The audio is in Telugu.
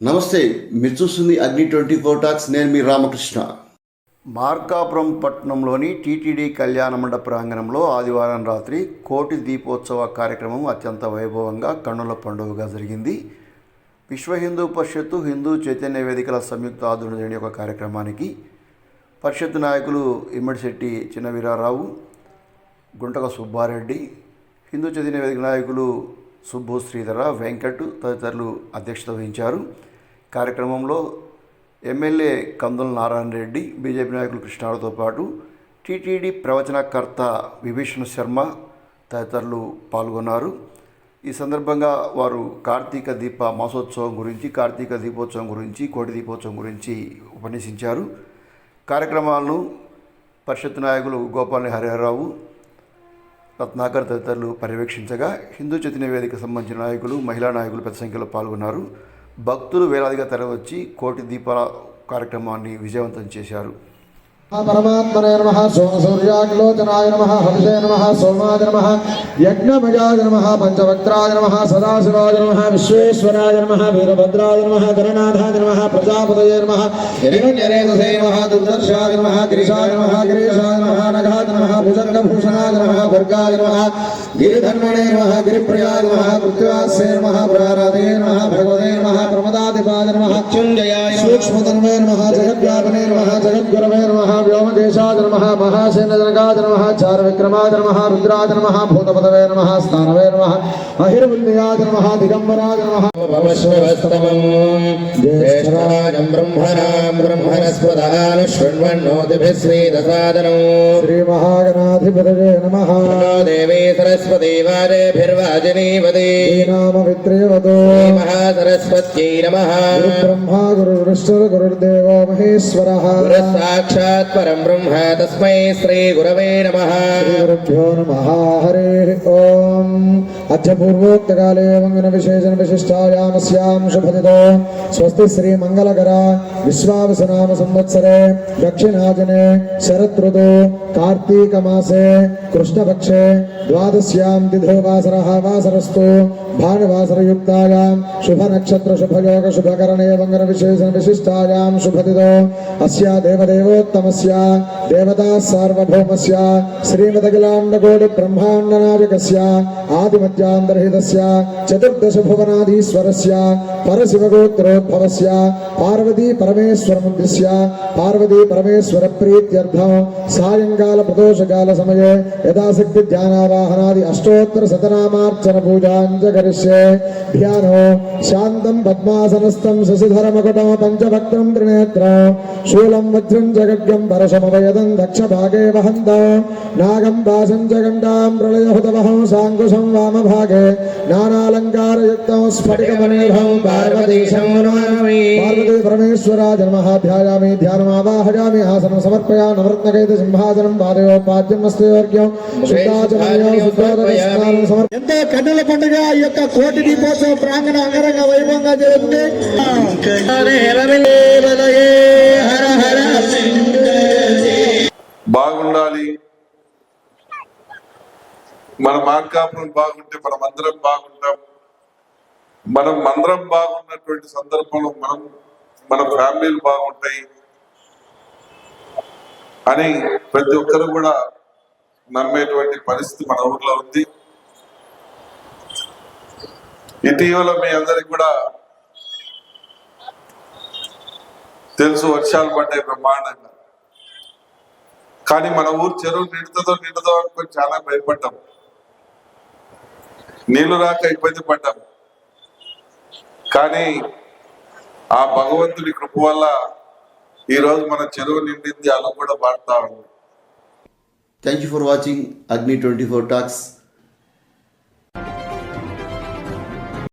నమస్తే మీరు చూస్తుంది అగ్ని ట్వంటీ ఫోర్ టాక్స్ నేను మీ రామకృష్ణ. మార్కాపురం పట్టణంలోని టీటీడీ కళ్యాణ మండప ప్రాంగణంలో ఆదివారం రాత్రి కోటి దీపోత్సవ కార్యక్రమం అత్యంత వైభవంగా కన్నుల పండుగగా జరిగింది. విశ్వ హిందూ పరిషత్తు హిందూ చైతన్య వేదికల సంయుక్త ఆధ్వర్యంలోని ఒక కార్యక్రమానికి పరిషత్ నాయకులు ఇమ్మడిశెట్టి చిన్న వీరారావు గుంటక సుబ్బారెడ్డి హిందూ చైతన్య వేదిక నాయకులు సుబ్బు శ్రీధర వెంకట్ తదితరులు అధ్యక్షత వహించారు. కార్యక్రమంలో ఎమ్మెల్యే కందుల నారాయణ రెడ్డి బీజేపీ నాయకులు కృష్ణారావుతో పాటు టీటీడీ ప్రవచనకర్త విభీషణ శర్మ తదితరులు పాల్గొన్నారు. ఈ సందర్భంగా వారు కార్తీక దీప మాసోత్సవం గురించి కార్తీక దీపోత్సవం గురించి కోటి దీపోత్సవం గురించి ఉపన్యసించారు. కార్యక్రమాలను పరిషత్ నాయకులు గోపాలని హరిహరరావు రత్నాకర్ తదితరులు పర్యవేక్షించగా హిందూ చైతన్య వేదిక సంబంధించిన నాయకులు మహిళా నాయకులు పెద్ద సంఖ్యలో పాల్గొన్నారు. భక్తులు వేలాదిగా తరలివచ్చి కోటి దీపాల కార్యక్రమాన్ని విజయవంతం చేశారు. పరమాత్మనే నమ సోమ సూర్యాగ్లోచనాయ నమ హవిషే నమ సోమాయ నమ యజ్ఞమయాయ నమ పంచవక్త్రాయ నమ సదాశివాయ నమ విశ్వేశ్వరాయ నమ వీరభద్రాయ నమ గణనాథాయ నమ ప్రజాపతయ నమ హిరణ్యరేతసే నమ దుర్దర్శాయ నమ గిరిశాయ నమ గిరీశాయ నమ నఘా नमः भुजङ्गभूषणाय नमः भर्गाय नमः गिरिधन्वणे नमः गिरिप्रियाय नमः पृथ्वीवासे नमः प्राराधे नमः भगवते नमः प्रमदादिपाय नमः मृत्युञ्जयाय सूक्ष्मतन्वे नमः जगद्व्यापने नमः जगद्गुरवे नमः व्योमदेशाय नमः महासेनजनकाय नमः चारविक्रमाय नमः रुद्राय नमः भूतपदवे नमः स्थानवे नमः अहिर्वुल्याय नमः दिगम्बराय नमः ज्येष्ठराजं ब्रह्मणां ब्रह्मणस्पदानुशृण्वन्नोतिभिः श्रीदसादनौ श्रीमहा गणाधिपतये नमः देवी सरस्वती वारेभिर्वाजिनीवदे नामवित्रेवतो महासरस्वत्यै नमः गुरुब्रह्मा गुरुविष्णुर् गुरुर्देवो महेश्वरः गुरुसाक्षात् परं ब्रह्म तस्मै श्रीगुरवे नमः गुरुभ्यो नमः हरेः ॐ अद्य पूर्वोक्तकाले मङ्गलविशेषणविशिष्टायामस्यां शुभदितो स्वस्ति श्रीमङ्गलकरा विश्वावसनाम संवत्सरे दक्षिणाजने शरदृतो कार्तिक దక్షిణాజనే కృష్ణపక్షే ద్వాదశ్యాం తిథో వాసరः వాసరస్తు భానువాసరయుక్తాయాం శుభనక్షత్ర శుభయోగ శుభకరణే వంగన విశేషణ విశిష్టాయాం శుభదితో అస్యా దేవదేవోత్తమస్య దేవతా సార్వభౌమస్య శ్రీమదఖిలాండకోటి బ్రహ్మాండనాయకస్య ఆదిమత్యాంతర్హితస్య చతుర్దశ భువనాధీశ్వరస్య పరశివగోత్రోద్భవస్య పార్వతీ పరమేశ్వరముద్దిశ్య పార్వతీ పరమేశ్వర ప్రీత్యర్థం సాయంకాల పదో ప్రదోషకాల సమయే యథాశక్తి ధ్యానావాహనాది అష్టోత్తర శతనామార్చన పూజాంచ కరిష్యే ధ్యానో శాంతం పద్మాసనస్థం శశిధరమకుటం పంచభక్తం త్రినేత్రం శూలం వజ్రం జగడ్గం పరశమవయదం దక్ష భాగే వహంత నాగం పాశం జగంటాం ప్రళయహుతవహం సాంకుశం వామభాగే నానాలంకారయుక్తం స్ఫటికమనేహం పార్వతీశం పార్వతీ పరమేశ్వరాజ నమః ధ్యాయామి ధ్యానమావాహయామి ఆసనం సమర్పయామి నవరత్నకైత సింహాసనం వాదయో సమర్ప ఎంతో కన్నుల పండుగ ఈ యొక్క కోటి దీపోత్సవ ప్రాంగణ అంగరంగ వైభవంగా జరుగుతుంది. హర హర బాగుండాలి. మన మార్కాపురం బాగుంటే మనం అందరం బాగుంటాం. మనం అందరం బాగున్నటువంటి సందర్భంలో మనం మన ఫ్యామిలీలు బాగుంటాయి. అని ప్రతి ఒక్కరు కూడా నమ్మేటువంటి పరిస్థితి మన ఊర్లో ఉంది. ఇటీవల మీ అందరికి కూడా తెలుసు వర్షాలు పడ్డాయి బ్రహ్మాండంగా. కానీ మన ఊరు చెరువు నిండుతుందో నిండుదో అనుకుని చాలా భయపడ్డాం. నీళ్ళు రాక ఇబ్బంది పడ్డాం. కానీ ఆ భగవంతుడి కృప వల్ల ఈ రోజు మన చెరువు నిండింది అలా కూడా పాడుతా ఉంది. Thank you for watching Agni twenty four talks